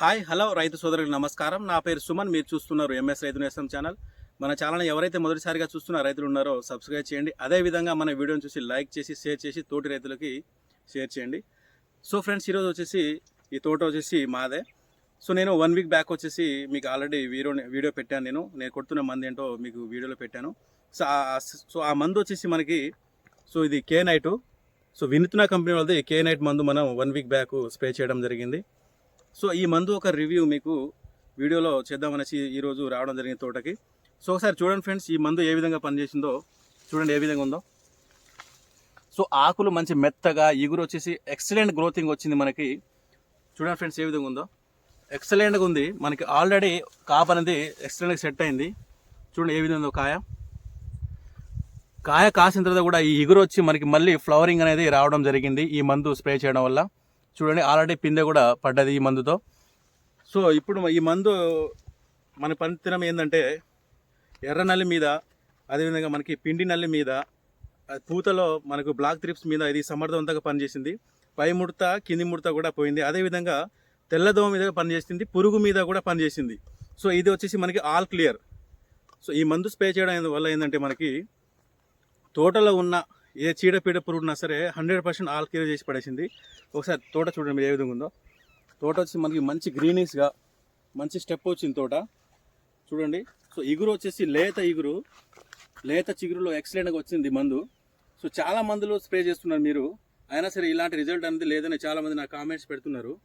Hi hello రైతు సోదరులకు నమస్కారం. నా పేరు సుమన్ మీరు చూస్తున్నారు ఎంఎస్ రైతు నేస్తం ఛానల్. మన ఛానల్ ఎవరైతే మొదటిసారిగా చూస్తున్న రైతులు ఉన్నారో సబ్స్క్రైబ్ చేయండి. అదేవిధంగా మన వీడియోని చూసి లైక్ చేసి షేర్ చేసి తోటి రైతులకి షేర్ చేయండి. సో ఫ్రెండ్స్ ఈరోజు వచ్చేసి ఈ తోట వచ్చేసి మాదే. సో నేను వన్ వీక్ బ్యాక్ వచ్చేసి మీకు ఆల్రెడీ వీడియో వీడియో పెట్టాను నేను. నేను కొడుతున్న మంది ఏంటో మీకు వీడియోలో పెట్టాను. సో సో ఆ మందు వచ్చేసి మనకి సో ఇది కే నైటు. సో వినుతున్న కంపెనీ వాళ్ళది కే నైట్ మందు మనం వన్ వీక్ బ్యాక్ స్ప్రే చేయడం జరిగింది. సో ఈ మందు ఒక రివ్యూ మీకు వీడియోలో చేద్దామనేసి ఈరోజు రావడం జరిగింది తోటకి. సో ఒకసారి చూడండి ఫ్రెండ్స్ ఈ మందు ఏ విధంగా పనిచేసిందో. చూడండి ఏ విధంగా ఉందో. సో ఆకులు మంచి మెత్తగా ఇగురు వచ్చేసి ఎక్సలెంట్ గ్రోతింగ్ వచ్చింది మనకి. చూడండి ఫ్రెండ్స్ ఏ విధంగా ఉందో. ఎక్సలెంట్గా ఉంది. మనకి ఆల్రెడీ కాప్ అనేది ఎక్సలెంట్గా సెట్ అయింది. చూడండి ఏ విధంగా ఉందో కాయ. కాయ కాసిన తర్వాత కూడా ఈ ఇగురు వచ్చి మనకి మళ్ళీ ఫ్లవరింగ్ అనేది రావడం జరిగింది ఈ మందు స్ప్రే చేయడం వల్ల. చూడండి ఆల్రెడీ పిందె కూడా పడ్డది ఈ మందుతో. సో ఇప్పుడు ఈ మందు మన పనితనం ఏంటంటే ఎర్ర నల్లి మీద అదేవిధంగా మనకి పిండి నల్లి మీద పూతలో మనకు బ్లాక్ త్రిప్స్ మీద ఇది సమర్థవంతంగా పనిచేసింది. పై ముడత కింది ముడత కూడా పోయింది. అదేవిధంగా తెల్లదోమ మీద పనిచేసింది. పురుగు మీద కూడా పనిచేసింది. సో ఇది వచ్చేసి మనకి ఆల్ క్లియర్. సో ఈ మందు స్ప్రే చేయడం వల్ల ఏంటంటే మనకి తోటలో ఉన్న ఏ చీడపీడ పురుగు ఉన్నా సరే హండ్రెడ్ పర్సెంట్ ఆల్ క్లియర్ చేసి పడేసింది. ఒకసారి తోట చూడండి మీరు ఏ విధంగా ఉందో. తోట వచ్చి మనకి మంచి గ్రీనీష్గా మంచి స్టెప్ వచ్చింది తోట. చూడండి. సో ఇగురు వచ్చేసి లేత ఇగురు. లేత చిగురులో ఎక్సలెంట్గా వచ్చింది మందు. సో చాలా మందులు స్ప్రే చేస్తున్నారు మీరు. అయినా సరే ఇలాంటి రిజల్ట్ అనేది లేదని చాలామంది నా నాకు కామెంట్స్ పెడుతున్నారు.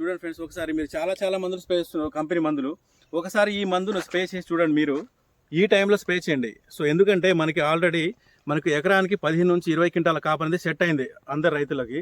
చూడండి ఫ్రెండ్స్ ఒకసారి మీరు చాలా చాలా మందులు స్ప్రే చేస్తున్నారు కంపెనీ మందులు. ఒకసారి ఈ మందును స్ప్రే చేసి చూడండి మీరు. ఈ టైంలో స్ప్రే చేయండి. సో ఎందుకంటే మనకి ఆల్రెడీ మనకు ఎకరానికి పదిహేను నుంచి ఇరవై క్వింటాల కాపు అనేది సెట్ అయింది అందరు రైతులకి.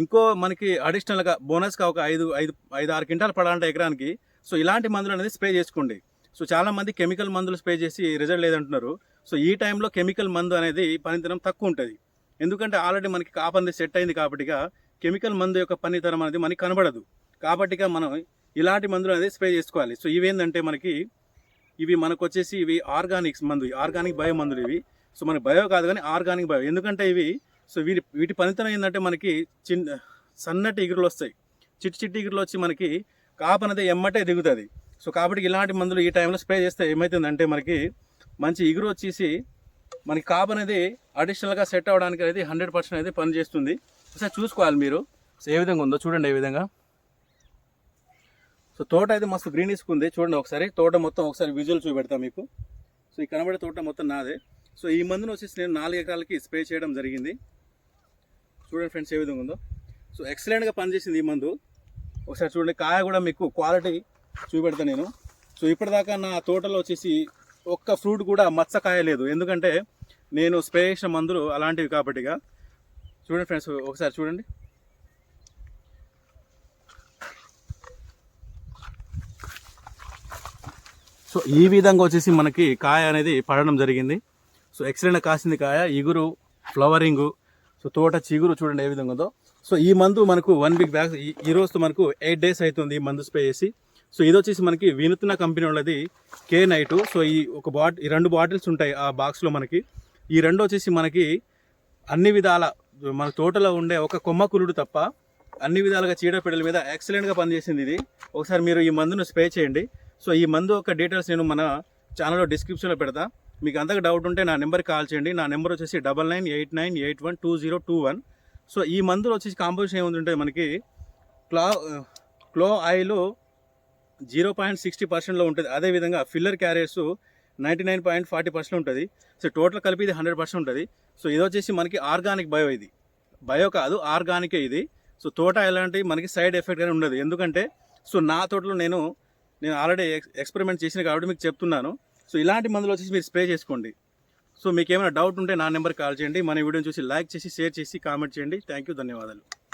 ఇంకో మనకి అడిషనల్గా బోనస్గా ఒక ఐదు ఐదు ఐదు ఆరు క్వింటాలు పడాలంటే ఎకరానికి. సో ఇలాంటి మందులు అనేది స్ప్రే చేసుకోండి. సో చాలా మంది కెమికల్ మందులు స్ప్రే చేసి రిజల్ట్ లేదంటున్నారు. సో ఈ టైంలో కెమికల్ మందు అనేది పనితనం తక్కువ ఉంటుంది. ఎందుకంటే ఆల్రెడీ మనకి కాపు అనేది సెట్ అయింది కాబట్టిగా కెమికల్ మందు యొక్క పనితనం అనేది మనకి కనబడదు. కాబట్టిగా మనం ఇలాంటి మందులు అనేది స్ప్రే చేసుకోవాలి. సో ఇవేంటంటే మనకి ఇవి మనకు వచ్చేసి ఇవి ఆర్గానిక్స్ మందు ఆర్గానిక్ బయో మందులు ఇవి. సో మనకి బయో కాదు కానీ ఆర్గానిక్ బయో. ఎందుకంటే ఇవి సో వీటి వీటి పనితనం ఏంటంటే మనకి చిన్న సన్నటి ఇగురులు వస్తాయి. చిట్టి చిట్టి ఇగురులు వచ్చి మనకి కాపు అనేది ఎమ్మటే దిగుతుంది. సో కాబట్టి ఇలాంటి మందులు ఈ టైంలో స్ప్రే చేస్తే ఏమవుతుందంటే మనకి మంచి ఇగురు వచ్చేసి మనకి కాపు అనేది అడిషనల్గా సెట్ అవ్వడానికి అనేది హండ్రెడ్ పర్సెంట్ అయితే పనిచేస్తుంది ఒకసారి చూసుకోవాలి మీరు. సో ఏ విధంగా ఉందో చూడండి ఏ విధంగా. సో తోట అయితే మస్తు గ్రీన్ ఉంది. చూడండి ఒకసారి. తోట మొత్తం ఒకసారి విజువల్ చూపెడతా మీకు. సో ఈ కనబడే తోట మొత్తం నాదే. సో ఈ మందును వచ్చేసి నేను నాలుగు ఎకరాలకి స్ప్రే చేయడం జరిగింది. చూడండి ఫ్రెండ్స్ ఏ విధంగా ఉందో. సో ఎక్సలెంట్గా పనిచేసింది ఈ మందు. ఒకసారి చూడండి కాయ కూడా మీకు క్వాలిటీ చూపెడతా నేను. సో ఇప్పటిదాకా నా తోటలో వచ్చేసి ఒక్క ఫ్రూట్ కూడా మచ్చ కాయ లేదు. ఎందుకంటే నేను స్ప్రే చేసిన మందులు అలాంటివి కాబట్టిగా చూడండి ఫ్రెండ్స్ ఒకసారి చూడండి. సో ఈ విధంగా వచ్చేసి మనకి కాయ అనేది పడడం జరిగింది. సో ఎక్సలెంట్ కాసింది కాయ ఇగురు ఫ్లవరింగు. సో తోట చిగురు చూడండి ఏ విధంగా ఉందో. సో ఈ మందు మనకు వన్ వీక్ బ్యాక్ ఈ- రోజు మనకు ఎయిట్ డేస్ అవుతుంది ఈ మందు స్ప్రే చేసి. సో ఇది వచ్చేసి మనకి వినూత్న కంపెనీ వాళ్ళది కే నైట్ సో ఈ ఒక బాట్ ఈ రెండు బాటిల్స్ ఉంటాయి ఆ బాక్స్లో మనకి. ఈ రెండు వచ్చేసి మనకి అన్ని విధాల మన తోటలో ఉండే ఒక కొమ్మ కులుడు తప్ప అన్ని విధాలుగా చీడపీడల మీద ఎక్సలెంట్గా పనిచేసింది ఇది. ఒకసారి మీరు ఈ మందును స్ప్రే చేయండి. సో ఈ మందు యొక్క డీటెయిల్స్ నేను మన ఛానల్లో డిస్క్రిప్షన్లో పెడతా. మీకు అంతగా డౌట్ ఉంటే నా నెంబర్కి కాల్ చేయండి. నా నెంబర్ వచ్చేసి double nine eight nine eight one two zero two one so ఈ మందులో వచ్చేసి కాంపోజిషన్ ఏముందంటే మనకి క్లా clove oil zero point sixty పర్సెంట్లో ఉంటుంది. అదేవిధంగా filler carriers ninety nine point forty percent ఉంటుంది. సో టోటల్ కలిపి ఇది హండ్రెడ్ పర్సెంట్ ఉంటుంది. సో ఇది వచ్చేసి మనకి ఆర్గానిక్ బయో ఇది. బయో కాదు ఆర్గానికే ఇది. సో తోట ఎలాంటి మనకి సైడ్ ఎఫెక్ట్ కానీ ఉండదు. ఎందుకంటే సో నా తోటలో నేను నేను ఆల్రెడీ ఎక్స్పెరిమెంట్ చేసిన కాబట్టి మీకు చెప్తున్నాను. సో ఇలాంటి మందులు వచ్చేసి మీరు స్ప్రే చేసుకోండి. సో మీకు ఏమైనా డౌట్ ఉంటే నా నెంబర్ కాల్ చేయండి. మన వీడియోని చూసి లైక్ చేసి షేర్ చేసి కామెంట్ చేయండి. థ్యాంక్ యూ ధన్యవాదాలు.